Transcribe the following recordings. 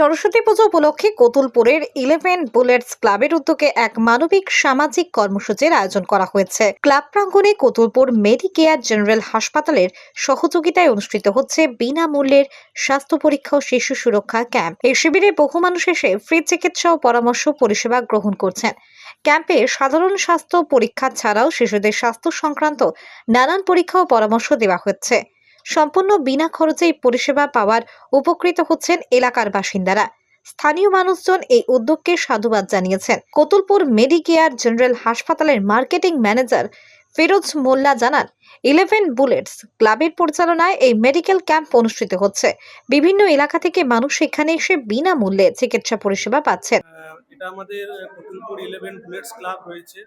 সরস্বতী পুজো উপলক্ষে কোতুলপুরের eleven bullets ক্লাবের উদ্যোগে এক মানবিক সামাজিক কর্মসূচির আয়োজন করা হয়েছে। ক্লাব প্রাঙ্গণে কোতুলপুর মেডিকেয়ার জেনারেল হাসপাতালের সহযোগিতায় অনুষ্ঠিত হচ্ছে বিনামূল্যের স্বাস্থ্য পরীক্ষা ও শিশু সুরক্ষা ক্যাম্প। এই শিবিরে বহু মানুষ এসে ফ্রি চিকিৎসা ও পরামর্শ পরিষেবা গ্রহণ করছেন। ক্যাম্পে সাধারণ স্বাস্থ্য পরীক্ষা ছাড়াও শিশুদের স্বাস্থ্য সংক্রান্ত নানান পরীক্ষা ও পরামর্শ দেওয়া হচ্ছে। সম্পূর্ণ বিনা খরচে পরিষেবা পাওয়ার উপকৃত হচ্ছেন এলাকার বাসিন্দারা। স্থানীয় মানুষজন এই উদ্যোগকে সাধুবাদ জানিয়েছেন। কতুলপুর মেডিকেয়ার জেনারেল হাসপাতালের মার্কেটিং ম্যানেজার ফিরোজ মোল্লা জানান, ইলেভেন বুলেটস ক্লাবের পরিচালনায় এই মেডিকেল ক্যাম্প অনুষ্ঠিত হচ্ছে। বিভিন্ন এলাকা থেকে মানুষ এখানে এসে বিনামূল্যে চিকিৎসা পরিষেবা পাচ্ছেন। এটা আমাদের কতুলপুর ইলেভেন বুলেটস ক্লাব রয়েছে।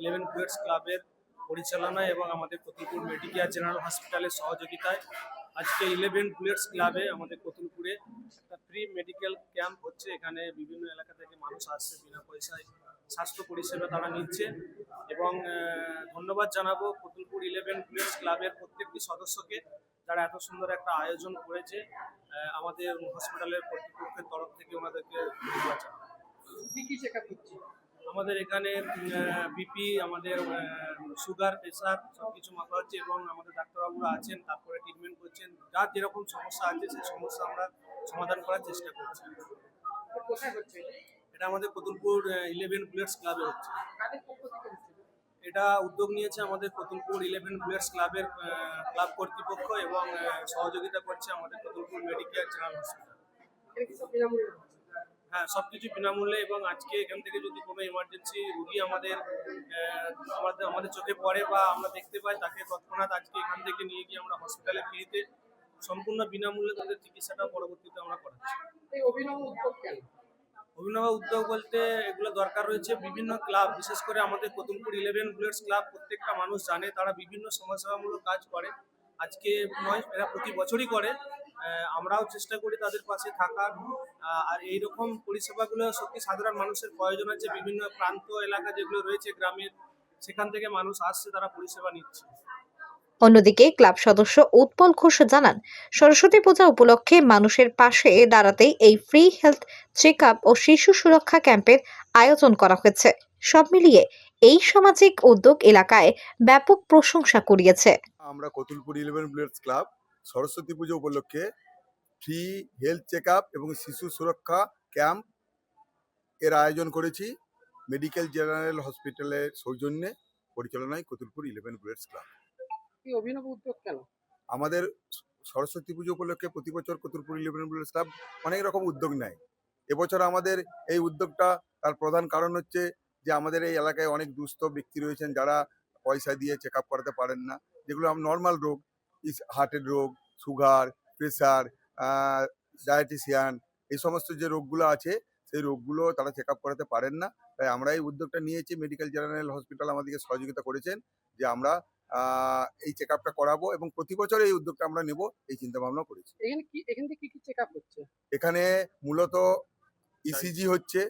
ইলেভেন বুলেটস ক্লাবের পরিচালনায় এবং আমাদের কতুলপুর মেডিকেয়ার জেনারেল হসপিটালের সহযোগিতায় আজকে ইলেভেন বুলেটস ক্লাবে আমাদের কতুলপুরে একটা ফ্রি মেডিকেল ক্যাম্প হচ্ছে। এখানে বিভিন্ন এলাকা থেকে মানুষ আসছে, বিনা পয়সায় স্বাস্থ্য পরিষেবা তারা নিচ্ছে এবং ধন্যবাদ জানাব কতুলপুর ইলেভেন বুলেটস ক্লাবের প্রত্যেকটি সদস্যকে যারা এত সুন্দর একটা আয়োজন করেছে। আমাদের হসপিটালের কর্তৃপক্ষের তরফ থেকে ওনাদেরকে ধন্যবাদ জানাব। কি কি আমাদের এখানে বিপি আমাদের সুগার প্রেশার সব কিছু মাপা হচ্ছে এবং আমাদের ডাক্তারবাবুরা আছেন তারপরে ট্রিটমেন্ট করছেন। যার যেরকম সমস্যা আছে সেই সমস্যা আমরা সমাধান করার চেষ্টা করছি। এটা? আমাদের কতুলপুর ইলেভেন বুলেটস ক্লাবে হচ্ছে। এটা? উদ্যোগ নিয়েছে আমাদের কতুলপুর ইলেভেন বুলেটস ক্লাবের ক্লাব কর্তৃপক্ষ এবং সহযোগিতা করছে আমাদের কতুলপুর মেডিকেয়ার জেনারেল হসপিটাল হ্যাঁ সব কিছু বিনামূল্যে এবং আজকে এখান থেকে যদি কোনো এমার্জেন্সি রুগী আমাদের আমাদের আমাদের চোখে পড়ে বা আমরা দেখতে পাই তাকে তৎক্ষণাৎ আজকে এখান থেকে নিয়ে গিয়ে আমরা হসপিটালে ফ্রিতে সম্পূর্ণ বিনামূল্যে তাদের চিকিৎসাটা পরবর্তীতে আমরা করাচ্ছি। অভিনব উদ্যোগ কেন? অভিনব উদ্যোগ বলতে এগুলো দরকার রয়েছে বিভিন্ন ক্লাব বিশেষ করে আমাদের কতুলপুর ইলেভেন বুলেটস ক্লাব প্রত্যেকটা মানুষ জানে তারা বিভিন্ন সমাজসেবামূলক কাজ করে। আজকে নয় এরা প্রতি বছরই করে। আমরাও চেষ্টা করি তাদের পাশে থাকার। আর এইরকম পরিষেবাগুলো সত্যি সাধারণ মানুষের প্রয়োজন আছে। বিভিন্ন প্রান্ত এলাকা যেগুলো রয়েছে গ্রামের সেখান থেকে মানুষ আসছে তারা পরিষেবা নিচ্ছে। অন্যদিকে ক্লাব সদস্য উৎপল ঘোষ জানান সরস্বতী পূজা উপলক্ষে মানুষের পাশে দাঁড়াতেই এই ফ্রি হেলথ চেক আপ ও শিশু সুরক্ষা ক্যাম্পের আয়োজন করা হয়েছে। সব মিলিয়ে এই সামাজিক উদ্যোগ এলাকায় ব্যাপক প্রশংসা কুড়িয়েছে। আমরা কতুলপুর ইলেভেন ক্লাব সরস্বতী পুজো উপলক্ষে ফ্রি হেলথ চেক এবং শিশু সুরক্ষা ক্যাম্প এর আয়োজন করেছি। মেডিকেল জেনারেল হসপিটালের সৌজন্যে পরিচালনায় কতুলপুর ইলেভেন বুলেটস ক্লাব অভিনব উদ্যোগ কেন? আমাদের সরস্বতী পুজো উপলক্ষে প্রতি বছর কতুলপুর ইলেভেন বুলেটস ক্লাব অনেক রকম উদ্যোগ নেয়। এবছর আমাদের এই উদ্যোগটা তার প্রধান কারণ হচ্ছে যে আমাদের এই এলাকায় অনেক দুস্থ ব্যক্তি রয়েছেন যারা পয়সা দিয়ে চেক আপ করাতে পারেন না। যেগুলো নর্মাল রোগ হার্টের রোগ সুগার প্রেশার ডায়াটিসিয়ান এই সমস্ত যে রোগগুলো আছে সেই রোগগুলো তারা চেক আপ করাতে পারেন না। তাই আমরা এই উদ্যোগটা নিয়েছি। মেডিকেল জেনারেল হসপিটাল আমাদেরকে সহযোগিতা করেছেন যে আমরা এই চেক আপটা করাবো এবং প্রতি বছর এই উদ্যোগটা আমরা নেব এই চিন্তা ভাবনা করেছি। এখানে কি এখান কি কি চেক আপ হচ্ছে? এখানে মূলত ইসিজি হচ্ছে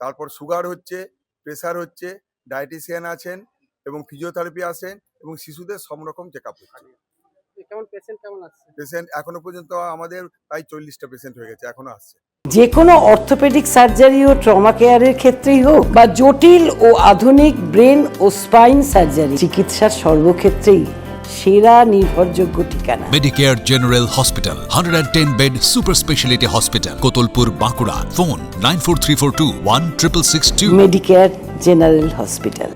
তারপর সুগার হচ্ছে প্রেসার হচ্ছে ডায়েটিশিয়ান আছেন এবং ফিজিওথেরাপি আছেন এবং শিশুদের সব রকম চেক আপ হচ্ছে। কেমন পেশেন্ট কেমন আসছে পেশেন্ট এখনও পর্যন্ত আমাদের প্রায় চল্লিশটা পেশেন্ট হয়ে গেছে এখনও আসছে যে কোনো অর্থোপেডিক সার্জারি ও ট্রমা কেয়ারের ক্ষেত্রেই হোক বা জটিল ও আধুনিক ব্রেন ও স্পাইন সার্জারি চিকিৎসার সর্বক্ষেত্রেই সেরা নির্ভরযোগ্য ঠিকানা। Medicare general hospital hundred and ten bed super speciality hospital Kotulpur Bankura phone nine four three four two one triple six two medicare general hospital